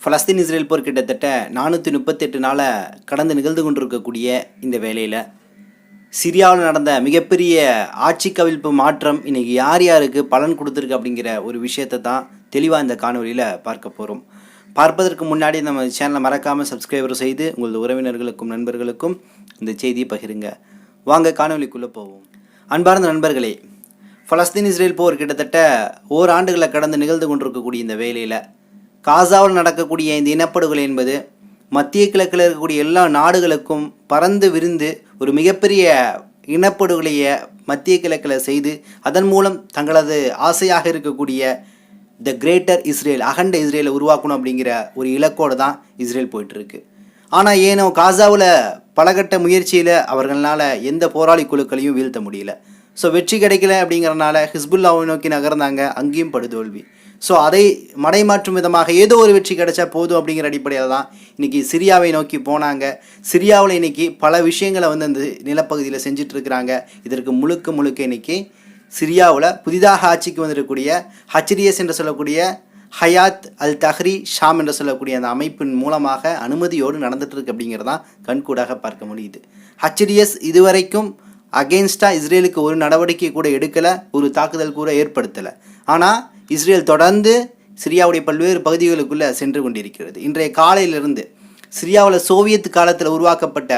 ஃபலஸ்தீன் Israel போர் கிட்டத்தட்ட நானூற்றி முப்பத்தெட்டு நாளாக கடந்து நிகழ்ந்து கொண்டிருக்கக்கூடிய இந்த வேலையில் சிரியாவில் நடந்த மிகப்பெரிய ஆட்சி கவிழ்ப்பு மாற்றம் இன்றைக்கி யார் யாருக்கு பலன் கொடுத்துருக்கு அப்படிங்கிற ஒரு விஷயத்தை தான் தெளிவாக இந்த காணொலியில் பார்க்க போகிறோம் பார்ப்பதற்கு முன்னாடி நம்ம சேனலை மறக்காமல் சப்ஸ்கிரைபர் செய்து உங்களது உறவினர்களுக்கும் நண்பர்களுக்கும் இந்த செய்தியை பகிருங்க. வாங்க காணொலிக்குள்ளே போவோம். அன்பார்ந்த நண்பர்களே ஃபலஸ்தீன் இஸ்ரேல் போர் கிட்டத்தட்ட ஓராண்டுகளை கடந்து நிகழ்ந்து கொண்டிருக்கக்கூடிய இந்த வேலையில் காசாவில் நடக்கக்கூடிய இந்த இனப்படுகொலை என்பது மத்திய கிழக்கில் இருக்கக்கூடிய எல்லா நாடுகளுக்கும் பறந்து விரிந்து ஒரு மிகப்பெரிய இனப்படுகொலையை மத்திய கிழக்கில் செய்து அதன் மூலம் தங்களது ஆசையாக இருக்கக்கூடிய த கிரேட்டர் இஸ்ரேல் அகண்ட இஸ்ரேலை உருவாக்கணும் அப்படிங்கிற ஒரு இலக்கோடு தான் இஸ்ரேல் போயிட்டுருக்கு. ஆனால் ஏனோ காசாவில் பலகட்ட முயற்சியில் அவர்களால் எந்த போராளி குழுக்களையும் வீழ்த்த முடியல. ஸோ வெற்றி கிடைக்கல அப்படிங்கிறனால ஹிஸ்புல்லாவை நோக்கி நகர்ந்தாங்க அங்கேயும் படுதோல்வி. ஸோ அதை மடைமாற்றும் விதமாக ஏதோ ஒரு வெற்றி கிடைச்சா போதும் அப்படிங்கிற அடிப்படையில் தான் இன்றைக்கி சிரியாவை நோக்கி போனாங்க. சிரியாவில் இன்றைக்கி பல விஷயங்களை வந்து அந்த நிலப்பகுதியில் செஞ்சிட்ருக்கிறாங்க இதற்கு முழுக்க முழுக்க இன்றைக்கி சிரியாவில் புதிதாக ஆட்சிக்கு வந்திருக்கக்கூடிய ஹச்டிஎஸ் என்று சொல்லக்கூடிய ஹயாத் அல் தஹ்ரி ஷாம் என்று சொல்லக்கூடிய அந்த அமைப்பின் மூலமாக அனுமதியோடு நடந்துகிட்ருக்கு அப்படிங்கிறது அப்படிங்கிறதான் கண்கூடாக பார்க்க முடியுது. ஹச்டிஎஸ் இதுவரைக்கும் அகெயின்ஸ்டாக இஸ்ரேலுக்கு ஒரு நடவடிக்கை கூட எடுக்கலை ஒரு தாக்குதல் கூட ஏற்படுத்தலை. ஆனால் இஸ்ரேல் தொடர்ந்து சிரியாவுடைய பல்வேறு பகுதிகளுக்குள்ளே சென்று கொண்டிருக்கிறது. இன்றைய காலையிலிருந்து சிரியாவில் சோவியத் காலத்தில் உருவாக்கப்பட்ட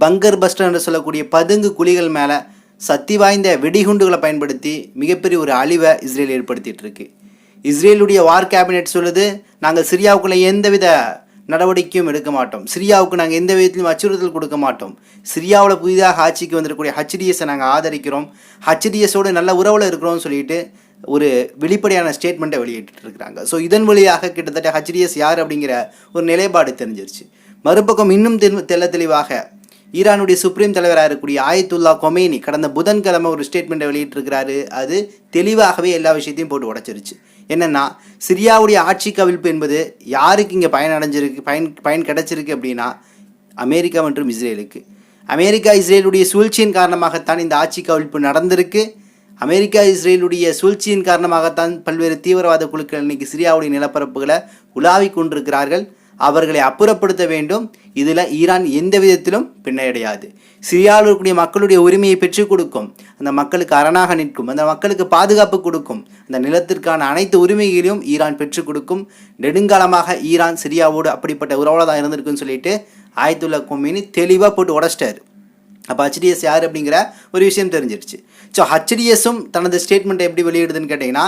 பங்கர் பஸ்டர் என்று சொல்லக்கூடிய பதுங்கு குழிகள் மேலே சக்தி வாய்ந்த வெடிகுண்டுகளை பயன்படுத்தி மிகப்பெரிய ஒரு அழிவை இஸ்ரேல் ஏற்படுத்திட்டு இருக்கு இஸ்ரேலுடைய வார் கேபினெட் சொல்லுது நாங்கள் சிரியாவுக்குள்ளே எந்தவித நடவடிக்கையும் எடுக்க மாட்டோம். சிரியாவுக்கு நாங்கள் எந்த விதத்திலும் அச்சுறுத்தல் கொடுக்க மாட்டோம். சிரியாவில் புதிதாக ஆட்சிக்கு வந்திருக்கக்கூடிய ஹச்டிஎஸை நாங்கள் ஆதரிக்கிறோம். ஹச்டிஎஸோடு நல்ல உறவில் இருக்கிறோம்னு சொல்லிட்டு ஒரு வெளிப்படையான ஸ்டேட்மெண்ட்டை வெளியிட்டு இருக்கிறாங்க ஸோ இதன் வழியாக கிட்டத்தட்ட ஹச்டிஎஸ் யார் அப்படிங்கிற ஒரு நிலைப்பாடு தெரிஞ்சிருச்சு. மறுபக்கம் இன்னும் தெல்ல தெள்ள தெளிவாக ஈரானுடைய சுப்ரீம் தலைவராக இருக்கக்கூடிய ஆயத்துல்லா கொமேனி கடந்த புதன்கிழமை ஒரு ஸ்டேட்மெண்ட்டை வெளியிட்டிருக்கிறாரு. அது தெளிவாகவே எல்லா விஷயத்தையும் போட்டு உடச்சிருச்சு. என்னென்னா சிரியாவுடைய ஆட்சி கவிழ்ப்பு என்பது யாருக்கு இங்கே பயன் அடைஞ்சிருக்கு பயன் பயன் கிடைச்சிருக்கு அப்படின்னா அமெரிக்கா மற்றும் இஸ்ரேலுக்கு. அமெரிக்கா இஸ்ரேலுடைய சூழ்ச்சியின் காரணமாகத்தான் இந்த ஆட்சி கவிழ்ப்பு நடந்திருக்கு. அமெரிக்கா இஸ்ரேலுடைய சூழ்ச்சியின் காரணமாகத்தான் பல்வேறு தீவிரவாத குழுக்கள் இன்னைக்கு சிரியாவுடைய நிலப்பரப்புகளை உலாவி கொண்டிருக்கிறார்கள். அவர்களை அப்புறப்படுத்த வேண்டும். இதில் ஈரான் எந்த விதத்திலும் பின்னடையாது. சிரியாவில் இருக்கக்கூடிய மக்களுடைய உரிமையை பெற்றுக் கொடுக்கும். அந்த மக்களுக்கு அரணாக நிற்கும். அந்த மக்களுக்கு பாதுகாப்பு கொடுக்கும். அந்த நிலத்திற்கான அனைத்து உரிமைகளையும் ஈரான் பெற்றுக் கொடுக்கும். நெடுங்காலமாக ஈரான் சிரியாவோடு அப்படிப்பட்ட உறவுல தான் இருந்திருக்குன்னு சொல்லிட்டு ஆயத்துல்லா கொமேனி தெளிவாக போட்டு உடச்சிட்டாரு. அப்போ ஹச்டிஎஸ் யார் அப்படிங்கிற ஒரு விஷயம் தெரிஞ்சிருச்சு. ஸோ ஹச்டிஎஸும் தனது ஸ்டேட்மெண்ட்டை எப்படி வெளியிடுதுன்னு கேட்டிங்கன்னா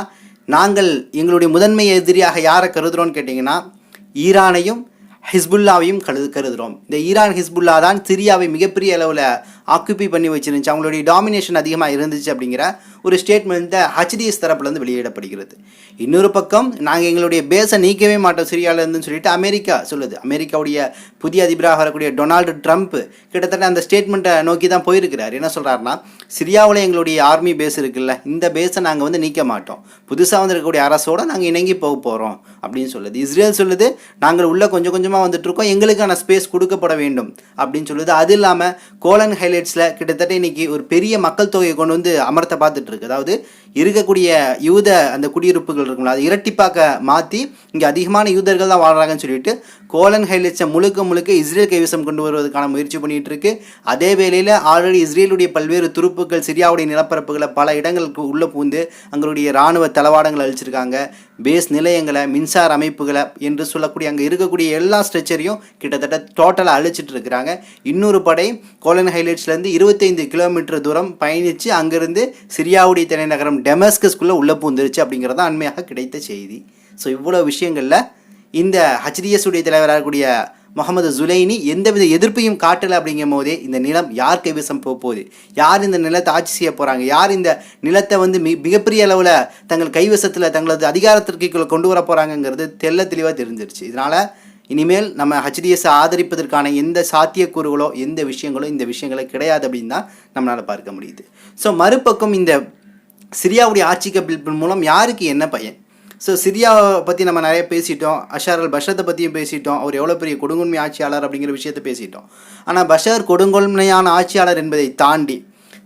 நாங்கள் எங்களுடைய முதன்மை எதிரியாக யாரை கருதுகிறோம்னு கேட்டிங்கன்னா ஈரானையும் ஹிஸ்புல்லாவையும் கருது கருதுகிறோம் இந்த ஈரான் ஹிஸ்புல்லா தான் சிரியாவை மிகப்பெரிய அளவில் ஆக்குப்பை பண்ணி வச்சிருந்துச்சு. அவங்களுடைய டாமினேஷன் அதிகமாக இருந்துச்சு அப்படிங்கிற ஒரு ஸ்டேட்மெண்ட்டை ஹச்டிஎஸ் தரப்புலேருந்து வெளியிடப்படுகிறது. இன்னொரு பக்கம் நாங்கள் எங்களுடைய பேஸை நீக்கவே மாட்டோம் சிரியாவிலேருந்துன்னு சொல்லிட்டு அமெரிக்கா சொல்லுது. அமெரிக்காவுடைய புதிய அதிபராக வரக்கூடிய டொனால்டு ட்ரம்ப் கிட்டத்தட்ட அந்த ஸ்டேட்மெண்ட்டை நோக்கி தான் போயிருக்கிறார். என்ன சொல்கிறாருன்னா சிரியாவில் எங்களுடைய ஆர்மி பேஸ் இருக்குல்ல இந்த பேஸை நாங்கள் வந்து நீக்க மாட்டோம். புதுசாக வந்திருக்கக்கூடிய அரசோடு நாங்கள் இணங்கி போக போகிறோம் அப்படின்னு சொல்லுது. இஸ்ரேல் சொல்லுது நாங்கள் உள்ளே கொஞ்சம் கொஞ்சமாக வந்துட்டு இருக்கோம் எங்களுக்கான ஸ்பேஸ் கொடுக்கப்பட வேண்டும் அப்படின்னு சொல்லுது. அது இல்லாமல் கோலன் ஹைலைட்ஸில் கிட்டத்தட்ட இன்னைக்கு ஒரு பெரிய மக்கள் தொகையை கொண்டு வந்து அமர்த்த பார்த்துட்டு இருக்கு அதாவது இருக்கக்கூடிய யூத அந்த குடியிருப்புகள் இருக்கும்ல அதை இரட்டிப்பாக்க மாற்றி இங்கே அதிகமான யூதர்கள் தான் வாழ்கிறாங்கன்னு சொல்லிட்டு கோலன் ஹைலைட்ஸை முழுக்க முழுக்க இஸ்ரேல் கைவசம் கொண்டு வருவதற்கான முயற்சி பண்ணிட்டு இருக்கு அதே வேளையில் ஆல்ரெடி இஸ்ரேலுடைய பல்வேறு துருப்புக்கள் சிரியாவுடைய நிலப்பரப்புகளை பல இடங்களுக்கு உள்ளே பூந்து அங்களுடைய இராணுவ தளவாடங்களை அழிச்சிருக்காங்க. பேஸ் நிலையங்களை மின்சார அமைப்புகளை என்று சொல்லக்கூடிய அங்கே இருக்கக்கூடிய எல்லா ஸ்ட்ரெச்சரையும் கிட்டத்தட்ட டோட்டலாக அழிச்சிட்டு இருக்கிறாங்க இன்னொரு படை கோலன் ஹைலைட்ஸ்லேருந்து இருபத்தைந்து கிலோமீட்டர் தூரம் பயணித்து அங்கேருந்து சிரியாவுடைய தலைநகரம் டெமஸ்கஸ்குள்ளே உள்ளே பூந்துருச்சு அப்படிங்கிறது தான் அண்மையாக கிடைத்த செய்தி. ஸோ இவ்வளோ விஷயங்களில் இந்த ஹச்டிஎஸ் உடைய தலைவராக இருக்கக்கூடிய முகமது ஜுலைனி எந்தவித எதிர்ப்பையும் காட்டலை அப்படிங்கும் போதே இந்த நிலம் யார் கைவசம் போக போகுது? யார் இந்த நிலத்தை ஆட்சி செய்ய போகிறாங்க யார் இந்த நிலத்தை வந்து மி மிகப்பெரிய அளவில் தங்கள் கைவசத்தில் தங்களது அதிகாரத்திற்கு கொண்டு வர போகிறாங்கங்கிறது தெள்ள தெளிவாக தெரிஞ்சிருச்சு. இதனால் இனிமேல் நம்ம ஹச்டிஎஸ் ஆதரிப்பதற்கான எந்த சாத்தியக்கூறுகளோ எந்த விஷயங்களோ இந்த விஷயங்களோ கிடையாது அப்படின்னு தான் நம்மளால் பார்க்க முடியுது. ஸோ மறுபக்கம் இந்த சிரியாவுடைய ஆட்சி கவிழ்ப்பின் மூலம் யாருக்கு என்ன பயன்? ஸோ சிரியாவை பற்றி நம்ம நிறைய பேசிட்டோம். அஷார் அல் பஷத்தை பற்றியும் பேசிட்டோம். அவர் எவ்வளோ பெரிய கொடுங்கொன்மை ஆட்சியாளர் அப்படிங்கிற விஷயத்தை பேசிட்டோம். ஆனால் பஷர் கொடுங்கொன்மையான ஆட்சியாளர் என்பதை தாண்டி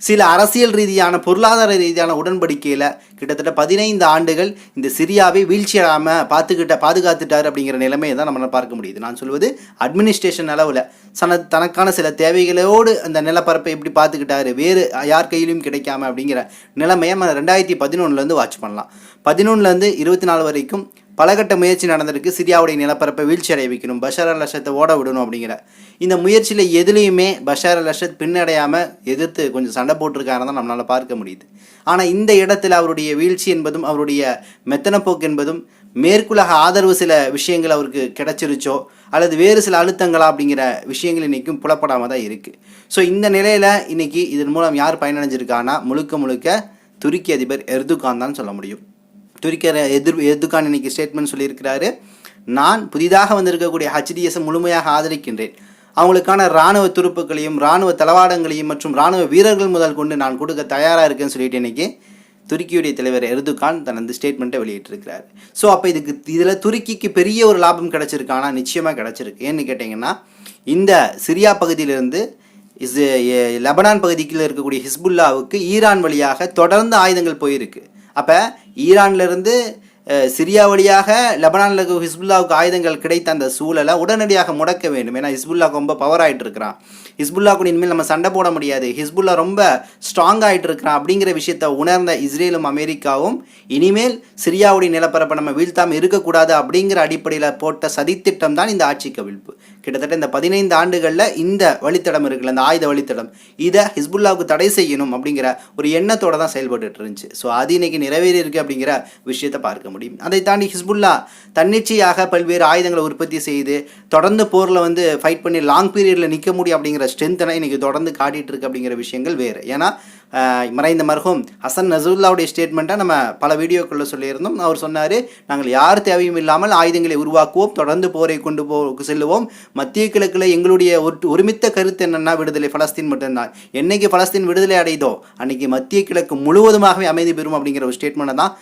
சில அரசியல் ரீதியான பொருளாதார ரீதியான உடன்படிக்கையில் கிட்டத்தட்ட பதினைந்து ஆண்டுகள் இந்த சிரியாவை வீழ்ச்சியடாமல் பார்த்துக்கிட்ட பாதுகாத்துட்டார் அப்படிங்கிற நிலைமையை தான் நம்மளால் பார்க்க முடியுது. நான் சொல்வது அட்மினிஸ்ட்ரேஷன் அளவில். சன தனக்கான சில தேவைகளோடு அந்த நிலப்பரப்பை எப்படி பார்த்துக்கிட்டாரு. வேறு யார் கையிலையும் கிடைக்காம அப்படிங்கிற நிலைமையை நம்ம ரெண்டாயிரத்தி பதினொன்றுலேருந்து வாட்ச் பண்ணலாம். பதினொன்றுலேருந்து இருபத்தி நாலு வரைக்கும் பலகட்ட முயற்சி நடந்திருக்கு. சிரியாவுடைய நிலப்பரப்பை வீழ்ச்சி அடைய வைக்கணும் பஷார் அல் அஷத்தை ஓட விடணும் அப்படிங்கிற. இந்த முயற்சியில் எதுலேயுமே பஷார் அல் அஷத் பின்னடையாமல் எதிர்த்து கொஞ்சம் சண்டை போட்டிருக்காருன்னு தான் நம்மளால் பார்க்க முடியுது. ஆனால் இந்த இடத்துல அவருடைய வீழ்ச்சி என்பதும் அவருடைய மெத்தனப்போக்கு என்பதும் மேற்குலக ஆதரவு சில விஷயங்கள் அவருக்கு கிடைச்சிருச்சோ அல்லது வேறு சில அழுத்தங்களா அப்படிங்கிற விஷயங்கள் இன்றைக்கும் புலப்படாமல் தான் இருக்குது ஸோ இந்த நிலையில் இன்றைக்கி இதன் மூலம் யார் பயனடைஞ்சிருக்கான்னா முழுக்க முழுக்க துருக்கி அதிபர் எர்துகான் தான் சொல்ல முடியும். துருக்கிய எதிர் எர்துகான் இன்னைக்கு ஸ்டேட்மெண்ட் சொல்லியிருக்கிறாரு? நான் புதிதாக வந்திருக்கக்கூடிய ஹச்டிஎஸை முழுமையாக ஆதரிக்கின்றேன். அவங்களுக்கான இராணுவ துருப்புக்களையும் இராணுவ தளவாடங்களையும் மற்றும் இராணுவ வீரர்கள் முதல் கொண்டு நான் கொடுக்க தயாராக இருக்கேன்னு சொல்லிட்டு இன்னைக்கு துருக்கியுடைய தலைவர் எர்துகான் தனது ஸ்டேட்மெண்ட்டை வெளியிட்டிருக்கிறார். ஸோ அப்போ இதுக்கு இதில் துருக்கிக்கு பெரிய ஒரு லாபம் கிடச்சிருக்கானா நிச்சயமாக கிடச்சிருக்கு. ஏன்னு கேட்டிங்கன்னா இந்த சிரியா பகுதியிலிருந்து இஸ் லெபனான் பகுதிக்குள்ளே இருக்கக்கூடிய ஹிஸ்புல்லாவுக்கு ஈரான் வழியாக தொடர்ந்து ஆயுதங்கள் போயிருக்கு. அப்போ ஈரான்லேருந்து சிரியா வழியாக லெபனானில் இருக்க ஹிஸ்புல்லாவுக்கு ஆயுதங்கள் கிடைத்த அந்த சூழலை உடனடியாக முடக்க வேண்டும். ஏன்னா ஹிஸ்புல்லா ரொம்ப பவர் ஆகிட்டு இருக்கிறான். ஹிஸ்புல்லா கூட இனிமேல் நம்ம சண்டை போட முடியாது. ஹிஸ்புல்லா ரொம்ப ஸ்ட்ராங் ஆகிட்டு இருக்கிறான் அப்படிங்கிற விஷயத்தை உணர்ந்த இஸ்ரேலும் அமெரிக்காவும் இனிமேல் சிரியாவுடைய நிலப்பரப்பை நம்ம வீழ்த்தாமல் இருக்கக்கூடாது அப்படிங்கிற அடிப்படையில் போட்ட சதித்திட்டம் தான் இந்த ஆட்சி கவிழ்ப்பு. கிட்டத்தட்ட இந்த பதினைந்து ஆண்டுகளில் இந்த வழித்தடம் இருக்குல்ல இந்த ஆயுத வழித்தடம் இதை ஹிஸ்புல்லாவுக்கு தடை செய்யணும் அப்படிங்கிற ஒரு எண்ணத்தோட தான் செயல்பட்டுட்டு இருந்துச்சு. ஸோ அது இன்னைக்கு நிறைவேறி இருக்கு அப்படிங்கிற விஷயத்தை பார்க்க முடியும். அதை தாண்டி ஹிஸ்புல்லா தன்னிச்சையாக பல்வேறு ஆயுதங்களை உற்பத்தி செய்து தொடர்ந்து போரில் வந்து ஃபைட் பண்ணி லாங் பீரியடில் நிற்க முடியும் அப்படிங்கிற ஸ்ட்ரென்த்தனை இன்னைக்கு தொடர்ந்து காட்டிட்டு இருக்கு அப்படிங்கிற விஷயங்கள் வேறு. ஏன்னா மறைந்த மருகும் ஹசன் நசருல்லாவுடைய ஸ்டேட்மெண்ட்டை நம்ம பல வீடியோக்களில் சொல்லியிருந்தோம். அவர் சொன்னார் நாங்கள் யார் தேவையும் இல்லாமல் ஆயுதங்களை உருவாக்குவோம் தொடர்ந்து போரை கொண்டு போ செல்லுவோம். மத்திய கிழக்கில் எங்களுடைய ஒரு ஒருமித்த கருத்து என்னென்னா விடுதலை பலஸ்தீன் மட்டும்தான். என்னைக்கு பலஸ்தீன் விடுதலை அடைதோ அன்னைக்கு மத்திய கிழக்கு முழுவதுமாகவே அமைதி பெறும் அப்படிங்கிற ஒரு ஸ்டேட்மெண்ட்டை தான்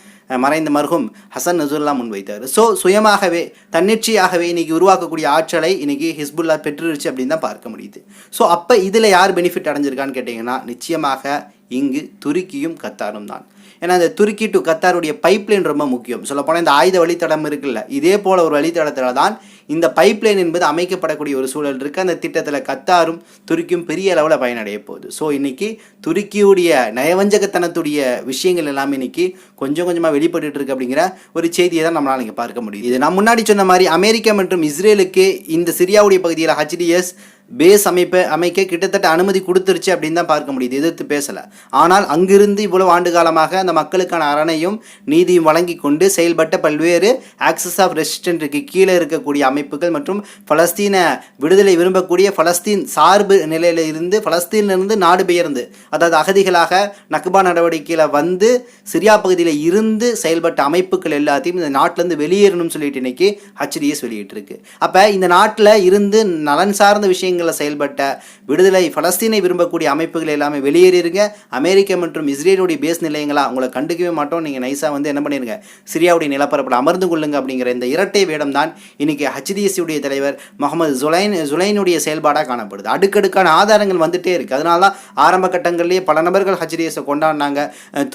மறைந்த மருகும் ஹசன் நசுல்லா முன்வைத்தார். ஸோ சுயமாகவே தன்னிச்சையாகவே இன்னைக்கு உருவாக்கக்கூடிய ஆற்றலை இன்றைக்கி ஹிஸ்புல்லா பெற்றுருச்சு அப்படின்னு தான் பார்க்க முடியுது. ஸோ அப்போ இதில் யார் பெனிஃபிட் அடைஞ்சிருக்கான்னு கேட்டிங்கன்னா நிச்சயமாக இங்கு துருக்கியும் கத்தாரும் தான். ஏன்னா இந்த துருக்கி டு கத்தாருடைய பைப்லைன் ரொம்ப முக்கியம். சொல்லப்போனால் இந்த ஆயுத வழித்தடம் இருக்குல்ல இதே போல் ஒரு வழித்தடத்தில் தான் இந்த பைப்லைன் என்பது அமைக்கப்படக்கூடிய ஒரு சூழல் இருக்குது அந்த திட்டத்தில் கத்தாரும் துருக்கியும் பெரிய அளவில் பயனடைய போகுது. ஸோ இன்றைக்கி துருக்கியுடைய நயவஞ்சகத்தனத்துடைய விஷயங்கள் எல்லாமே இன்னைக்கு கொஞ்சம் கொஞ்சமாக வெளிப்பட்டு இருக்கு அப்படிங்கிற ஒரு செய்தியை தான் நம்மளால் இங்கே பார்க்க முடியுது. இது நான் முன்னாடி சொன்ன மாதிரி அமெரிக்கா மற்றும் இஸ்ரேலுக்கு இந்த சிரியாவுடைய பகுதியில் ஹச்டிஎஸ் பேஸ் அமைப்பை அமைக்க கிட்டத்தட்ட அனுமதி கொடுத்துருச்சு அப்படின்னு தான் பார்க்க முடியுது. எதிர்த்து பேசலை. ஆனால் அங்கிருந்து இவ்வளவு ஆண்டு காலமாக அந்த மக்களுக்கான அரணையும் நீதியும் வழங்கி கொண்டு செயல்பட்ட பல்வேறு ஆக்சஸ் ஆஃப் ரெசிஸ்டன்ட்டுக்கு கீழே இருக்கக்கூடிய அமைப்புகள் மற்றும் பலஸ்தீன விடுதலை விரும்பக்கூடிய பலஸ்தீன் சார்பு நிலையில் இருந்து பலஸ்தீனிலிருந்து நாடு பெயர்ந்து அதாவது அகதிகளாக நக்பா நடவடிக்கையில் வந்து சிரியா பகுதியில் இருந்து செயல்பட்ட அமைப்புகள் எல்லாத்தையும் இந்த நாட்டிலேருந்து வெளியேறணும்னு சொல்லிட்டு இன்னைக்கு ஹச்டிஎஸ் வெளியிட்டிருக்கு. அப்போ இந்த நாட்டில் இருந்து நலன் சார்ந்த விஷயங்கள் விஷயங்களில் செயல்பட்ட விடுதலை பலஸ்தீனை விரும்பக்கூடிய அமைப்புகள் எல்லாமே வெளியேறிடுங்க அமெரிக்கா மற்றும் இஸ்ரேலுடைய பேஸ் நிலையங்களாக உங்களை கண்டுக்கவே மாட்டோம். நீங்கள் நைஸாக வந்து என்ன பண்ணிடுங்க சிரியாவுடைய நிலப்பரப்பில் அமர்ந்து கொள்ளுங்க அப்படிங்கிற இந்த இரட்டை வேடம் தான் இன்றைக்கி ஹச்டிஎஸ்சியுடைய தலைவர் முகமது ஜுலைன் ஜுலைனுடைய செயல்பாடாக காணப்படுது. அடுக்கடுக்கான ஆதாரங்கள் வந்துட்டே இருக்குது அதனால தான் ஆரம்ப கட்டங்கள்லேயே பல நபர்கள் ஹச்டிஎஸை கொண்டாடினாங்க.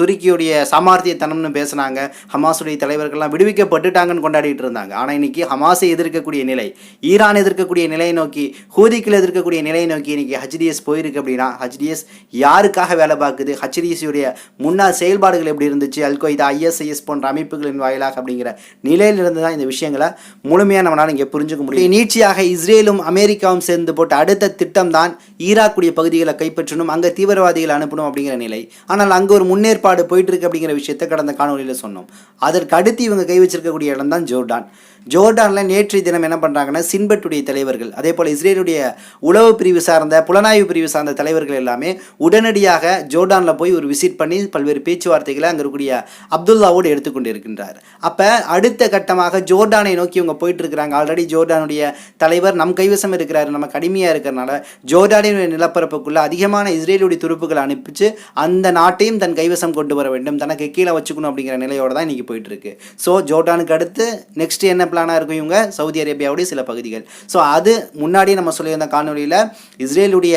துருக்கியுடைய சாமர்த்தியத்தனம்னு பேசினாங்க. ஹமாஸுடைய தலைவர்கள்லாம் விடுவிக்கப்பட்டுட்டாங்கன்னு கொண்டாடிட்டு இருந்தாங்க. ஆனால் இன்றைக்கி ஹமாஸை எதிர்க்கக்கூடிய நிலை ஈரான் எதிர்க்கக்கூடிய நிலையை நோக்கி ஹூதிக்கு ஹூதிக்கள் இருக்கக்கூடிய நிலையை நோக்கி இன்னைக்கு ஹச்டிஎஸ் போயிருக்கு அப்படின்னா ஹச்டிஎஸ் யாருக்காக வேலை பார்க்குது? ஹச்டிஎஸ்யுடைய முன்னாள் செயல்பாடுகள் எப்படி இருந்துச்சு? அல்கொய்தா ஐஎஸ்ஐஎஸ் போன்ற அமைப்புகளின் வாயிலாக அப்படிங்கிற நிலையிலிருந்து தான் இந்த விஷயங்களை முழுமையாக நம்மளால் இங்கே புரிஞ்சுக்க முடியும். நீட்சியாக இஸ்ரேலும் அமெரிக்காவும் சேர்ந்து போட்ட அடுத்த திட்டம் தான் ஈராக்குடைய பகுதிகளை கைப்பற்றணும் அங்கே தீவிரவாதிகளை அனுப்பணும் அப்படிங்கிற நிலை. ஆனால் அங்கே ஒரு முன்னேற்பாடு போயிட்டு இருக்கு அப்படிங்கிற விஷயத்தை கடந்த காணொலியில் சொன்னோம். அதற்கு அடுத்து இவங்க கை வச்சிருக்கக்கூடிய இடம் தான் ஜோர்டான். ஜோர்டானில் நேற்றைய தினம் என்ன பண்ணுறாங்கன்னா சின்பட்டுடைய தலைவர்கள் அதே போல் இஸ்ரேலுடைய உளவு பிரிவு சார்ந்த புலனாய்வு பிரிவு சார்ந்த தலைவர்கள் எல்லாமே உடனடியாக ஜோர்டானில் போய் ஒரு விசிட் பண்ணி பல்வேறு பேச்சுவார்த்தைகளை அங்கே இருக்கக்கூடிய அப்துல்லாவோடு எடுத்துக்கொண்டு இருக்கின்றார் அப்போ அடுத்த கட்டமாக ஜோர்டானை நோக்கி இவங்க போயிட்டு இருக்கிறாங்க ஆல்ரெடி ஜோர்டானுடைய தலைவர் நம் கைவசம் இருக்கிறார் நம்ம கடுமையாக இருக்கிறனால ஜோர்டானிய நிலப்பரப்புக்குள்ளே அதிகமான இஸ்ரேலுடைய துருப்புகளை அனுப்பிச்சு அந்த நாட்டையும் தன் கைவசம் கொண்டு வர வேண்டும் தனக்கு கீழே வச்சுக்கணும் அப்படிங்கிற நிலையோட தான் இன்னைக்கு போயிட்டு இருக்கு ஸோ ஜோர்டானுக்கு அடுத்து நெக்ஸ்ட் என்ன பிளானாக இருக்கும் இவங்க? சவுதி அரேபியாவுடைய சில பகுதிகள். ஸோ அது முன்னாடியே நம்ம சொல்லியிருந்த காணொலியில் இஸ்ரேலுடைய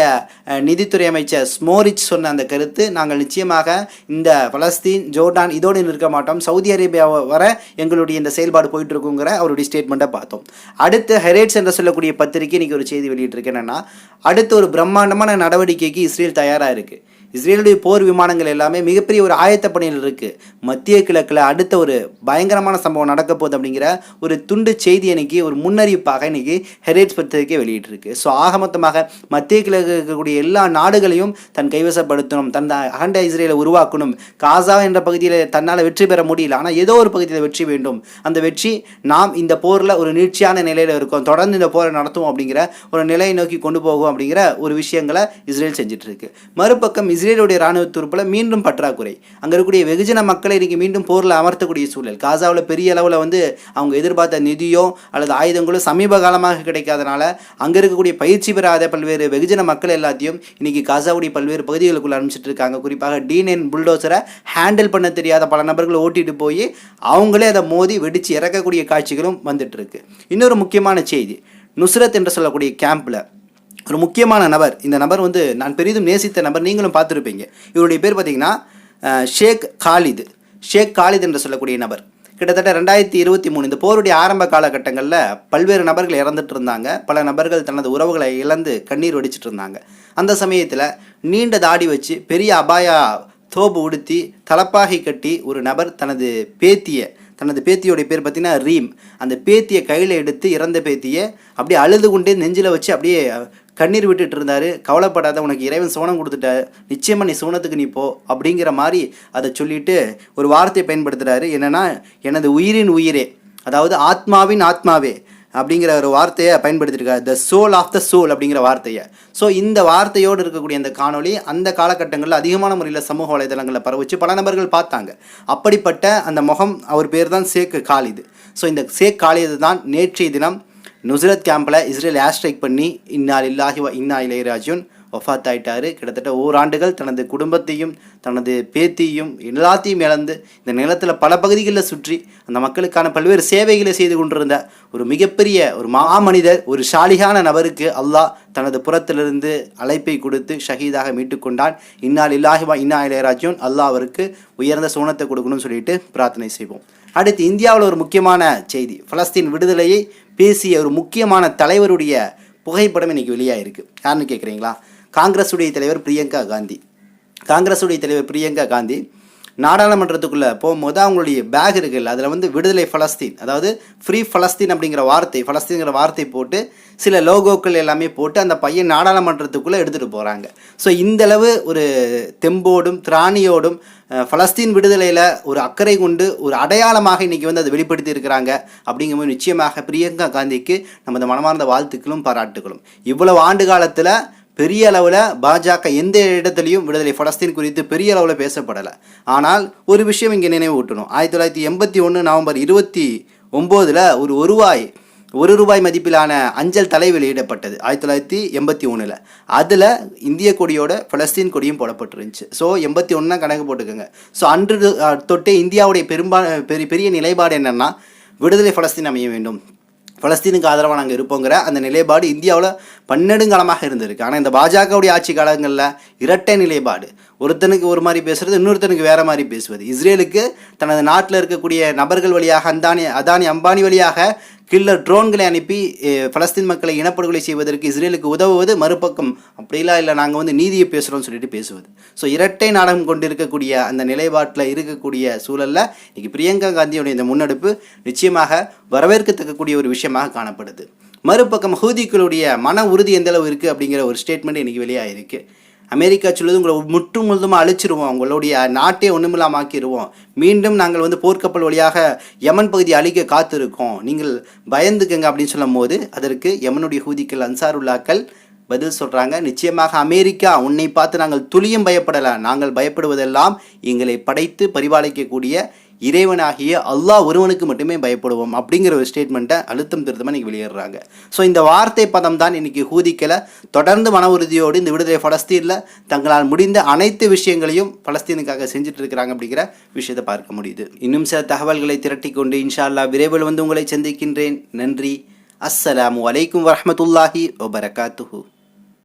நிதித்துறை அமைச்சர் ஸ்மோரிச் சொன்ன அந்த கருத்து. நாங்கள் நிச்சயமாக இந்த பலஸ்தீன் ஜோர்டான் இதோடு நிற்க மாட்டோம். சவுதி அரேபியா வர எங்களுடைய இந்த செயல்பாடு போயிட்டு இருக்குங்கிற அவருடைய ஸ்டேட்மெண்ட்டை பார்த்தோம். அடுத்து ஹெரேட்ஸ் என்று சொல்லக்கூடிய பத்திரிகை இன்னைக்கு ஒரு செய்தி வெளியிட்டிருக்கு. என்னன்னா அடுத்து ஒரு பிரம்மாண்டமான நடவடிக்கைக்கு இஸ்ரேல் தயாராக இருக்குது இஸ்ரேலுடைய போர் விமானங்கள் எல்லாமே மிகப்பெரிய ஒரு ஆயத்த பணியில் இருக்குது மத்திய கிழக்கில் அடுத்த ஒரு பயங்கரமான சம்பவம் நடக்க போகுது அப்படிங்கிற ஒரு துண்டு செய்தி இன்னைக்கு ஒரு முன்னறிவிப்பாக இன்னைக்கு ஹெரேட்ஸ் பத்திரிகை வெளியிட்டிருக்கு. ஸோ ஆக மொத்தமாக மத்திய கிழக்கு இருக்கக்கூடிய எல்லா நாடுகளையும் தன் கைவசப்படுத்தணும் தன் அகண்ட இஸ்ரேலை உருவாக்கணும். காசா என்ற பகுதியில் தன்னால் வெற்றி பெற முடியல. ஆனால் ஏதோ ஒரு பகுதியில் வெற்றி வேண்டும். அந்த வெற்றி நாம் இந்த போரில் ஒரு நீட்சியான நிலையில் இருக்கோம். தொடர்ந்து இந்த போரை நடத்துவோம் அப்படிங்கிற ஒரு நிலையை நோக்கி கொண்டு போகும் அப்படிங்கிற ஒரு விஷயங்களை இஸ்ரேல் செஞ்சிட்ருக்கு இருக்கு. மறுபக்கம் இஸ்ரேலுடைய ராணுவ துருப்பில் மீண்டும் பற்றாக்குறை. அங்கே இருக்கக்கூடிய வெகுஜன மக்களை இன்னைக்கு மீண்டும் போரில் அமர்த்தக்கூடிய சூழல். காசாவில் பெரிய அளவில் வந்து அவங்க எதிர்பார்த்த நிதியோ அல்லது ஆயுதங்களோ சமீப காலமாக கிடைக்காதனால அங்கே இருக்கக்கூடிய பயிற்சி பெறாத பல்வேறு வெகுஜன மக்கள் எல்லாத்தையும் இன்னைக்கு காசாவுடைய பல்வேறு பகுதிகளுக்குள்ள அனுப்பிச்சிட்டு இருக்காங்க. குறிப்பாக என் புல்டோசரை ஹேண்டில் பண்ண தெரியாத பல நபர்கள் ஓட்டிட்டு போய் அவங்களே அதை மோதி வெடிச்சு இறக்கக்கூடிய காட்சிகளும் வந்துட்டு இருக்கு. இன்னொரு முக்கியமான செய்தி. நுஸ்ரத் என்று சொல்லக்கூடிய கேம்பில் ஒரு முக்கியமான நபர். இந்த நபர் வந்து நான் பெரிதும் நேசித்த நபர் நீங்களும் பார்த்துருப்பீங்க. இவருடைய பேர் பார்த்தீங்கன்னா ஷேக் காலித். ஷேக் காலித் என்று சொல்லக்கூடிய நபர். கிட்டத்தட்ட ரெண்டாயிரத்தி இருபத்தி மூணு இந்த போருடைய ஆரம்ப காலகட்டங்களில் பல்வேறு நபர்கள் இறந்துட்டு இருந்தாங்க. பல நபர்கள் தனது உறவுகளை இழந்து கண்ணீர் வடிச்சிட்டு இருந்தாங்க. அந்த சமயத்தில் நீண்ட தாடி வச்சு பெரிய அபாயா தோப்பு உடுத்தி தலப்பாகை கட்டி ஒரு நபர் தனது பேத்தியை தனது பேத்தியோடைய பேர் பார்த்தீங்கன்னா ரீம். அந்த பேத்தியை கையில் எடுத்து இறந்த பேத்தியை அப்படியே அழுது கொண்டே நெஞ்சில் வச்சு அப்படியே கண்ணீர் விட்டுட்டு இருந்தார் கவலைப்படாத உனக்கு இறைவன் சோனம் கொடுத்துட்டாரு. நிச்சயமாக நீ சோனத்துக்கு நீ போ அப்படிங்கிற மாதிரி அதை சொல்லிட்டு ஒரு வார்த்தையை பயன்படுத்துகிறாரு என்னென்னா எனது உயிரின் உயிரே அதாவது ஆத்மாவின் ஆத்மாவே அப்படிங்கிற ஒரு வார்த்தையை பயன்படுத்தியிருக்காரு the soul of the soul அப்படிங்கிற வார்த்தையை. ஸோ இந்த வார்த்தையோடு இருக்கக்கூடிய அந்த காணொளி அந்த காலகட்டங்களில் அதிகமான முறையில் சமூக வலைதளங்களில் பரவிச்சு. பல நபர்கள் பார்த்தாங்க. அப்படிப்பட்ட அந்த முகம் அவர் பேர் தான் சேக்கு காலிது ஸோ இந்த சேக் காலிது தான் நேற்றைய தினம் நுஸ்ரத் கேம்பில் இஸ்ரேல் ஏர் ஸ்ட்ரைக் பண்ணி இன்னால் இல்லாஹி இன்னா இளையராஜுன் ஒஃபாத் ஆயிட்டாரு கிட்டத்தட்ட ஓராண்டுகள் தனது குடும்பத்தையும் தனது பேத்தியும் எல்லாத்தையும் இழந்து இந்த நிலத்தில் பல பகுதிகளில் சுற்றி அந்த மக்களுக்கான பல்வேறு சேவைகளை செய்து கொண்டிருந்த ஒரு மிகப்பெரிய ஒரு மாமனிதர் ஒரு ஷாலிகான நபருக்கு அல்லாஹ் தனது புறத்திலிருந்து அழைப்பை கொடுத்து ஷஹீதாக மீட்டு கொண்டான். இன்னால் இல்லாஹிவா இன்னா இளையராஜுன் அல்லாஹ் அவருக்கு உயர்ந்த சோனத்தை கொடுக்கணும்னு சொல்லிட்டு பிரார்த்தனை செய்வோம். அடுத்து இந்தியாவில் ஒரு முக்கியமான செய்தி. பலஸ்தீன் விடுதலையை பேசிய ஒரு முக்கியமான தலைவருடைய புகைப்படம் இன்றைக்கி வெளியாகிருக்கு யாருன்னு கேட்குறீங்களா காங்கிரஸுடைய தலைவர் பிரியங்கா காந்தி. காங்கிரஸுடைய தலைவர் பிரியங்கா காந்தி நாடாளுமன்றத்துக்குள்ளே போகும்போது அவங்களுடைய பேக் இருக்குல்ல அதில் வந்து விடுதலை ஃபலஸ்தீன் அதாவது ஃப்ரீ ஃபலஸ்தீன் அப்படிங்கிற வார்த்தை ஃபலஸ்தீன்கிற வார்த்தை போட்டு சில லோகோக்கள் எல்லாமே போட்டு அந்த பையன் நாடாளுமன்றத்துக்குள்ளே எடுத்துகிட்டு போகிறாங்க ஸோ இந்தளவு ஒரு தெம்போடும் திராணியோடும் ஃபலஸ்தீன் விடுதலையில் ஒரு அக்கறை கொண்டு ஒரு அடையாளமாக இன்றைக்கி வந்து அதை வெளிப்படுத்தி இருக்கிறாங்க. அப்படிங்கும்போது நிச்சயமாக பிரியங்கா காந்திக்கு நமது மனமார்ந்த வாழ்த்துக்களும் பாராட்டுகளும். இவ்வளவு ஆண்டு காலத்தில் பெரிய அளவில் பாஜக எந்த இடத்துலையும் விடுதலை பலஸ்தீன் குறித்து பெரிய அளவில் பேசப்படலை. ஆனால் ஒரு விஷயம் இங்கே நினைவு ஊட்டணும். ஆயிரத்தி தொள்ளாயிரத்தி எண்பத்தி ஒன்று நவம்பர் இருபத்தி ஒம்போதில் ஒரு ஒரு ரூபாய் ஒரு ரூபாய் மதிப்பிலான அஞ்சல் தலை வெளியிடப்பட்டது ஆயிரத்தி தொள்ளாயிரத்தி எண்பத்தி ஒன்றில் அதில் இந்திய கொடியோட பலஸ்தீன் கொடியும் போடப்பட்டிருந்துச்சு. ஸோ எண்பத்தி ஒன்றா கணக்கு போட்டுக்கோங்க. ஸோ அன்று தொட்டே இந்தியாவுடைய பெரும்பா பெரிய பெரிய நிலைப்பாடு என்னென்னா விடுதலை பலஸ்தீன் அமைய வேண்டும். பலஸ்தீனுக்கு ஆதரவாக நாங்கள் இருப்போங்கிற அந்த நிலைப்பாடு இந்தியாவில் பன்னெடுங்காலமாக இருந்திருக்கு. ஆனால் இந்த பாஜகவுடைய ஆட்சி காலங்களில் இரட்டை நிலைப்பாடு. ஒருத்தனுக்கு ஒரு மாதிரி பேசுகிறது இன்னொருத்தனுக்கு வேறு மாதிரி பேசுவது. இஸ்ரேலுக்கு தனது நாட்டில் இருக்கக்கூடிய நபர்கள் வழியாக அந்தானி அதானி அம்பானி வழியாக கில்லர் ட்ரோன்களை அனுப்பி பலஸ்தீன் மக்களை இனப்படுகொலை செய்வதற்கு இஸ்ரேலுக்கு உதவுவது மறுபக்கம். அப்படிலாம் இல்லை நாங்கள் வந்து நீதியை பேசுகிறோம்னு சொல்லிட்டு பேசுவது. ஸோ இரட்டை நாடகம் கொண்டு இருக்கக்கூடிய அந்த நிலைப்பாட்டில் இருக்கக்கூடிய சூழலில் இன்றைக்கி பிரியங்கா காந்தியுடைய இந்த முன்னெடுப்பு நிச்சயமாக வரவேற்கத்தக்கக்கூடிய ஒரு விஷயமாக காணப்படுது. மறுபக்கம் ஹூதிக்களுடைய மன உறுதி எந்தளவு இருக்குது அப்படிங்கிற ஒரு ஸ்டேட்மெண்ட் இன்னைக்கு வெளியாகிருக்கு அமெரிக்கா சொல்லுது உங்களை முற்று முழுதுமாக அழிச்சிருவோம். உங்களுடைய நாட்டை ஒன்றுமில்லாம ஆக்கிடுவோம் மீண்டும் நாங்கள் வந்து போர்க்கப்பல் வழியாக யமன் பகுதியை அழிக்க காத்திருக்கோம். நீங்கள் பயந்துக்கங்க அப்படின்னு சொல்லும் போது அதற்கு யமனுடைய ஹூதிக்கள் அன்சாருல்லாக்கள் பதில் சொல்கிறாங்க நிச்சயமாக அமெரிக்கா உன்னை பார்த்து நாங்கள் துளியும் பயப்படலாம் நாங்கள் பயப்படுவதெல்லாம் எங்களை படைத்து பரிபாலிக்கக்கூடிய இறைவனாகிய அல்லாஹ் ஒருவனுக்கு மட்டுமே பயப்படுவோம் அப்படிங்கிற ஒரு ஸ்டேட்மெண்ட்டை அழுத்தம் திருத்தமாக இன்னைக்கு வெளியிடுறாங்க. ஸோ இந்த வார்த்தை பதம் தான் இன்னைக்கு ஹூதிக்கலை. தொடர்ந்து மன உறுதியோடு இந்த விடுதலை பலஸ்தீனில் தங்களால் முடிந்த அனைத்து விஷயங்களையும் பலஸ்தீனுக்காக செஞ்சுட்டு இருக்கிறாங்க அப்படிங்கிற விஷயத்தை பார்க்க முடியுது. இன்னும் சில தகவல்களை திரட்டி கொண்டு இன்ஷா அல்லாஹ் விரைவில் வந்து உங்களை சந்திக்கின்றேன். நன்றி. அஸ்ஸலாமு அலைக்கும் வரமத்துல்லாஹி ஒபரகாத்துஹூ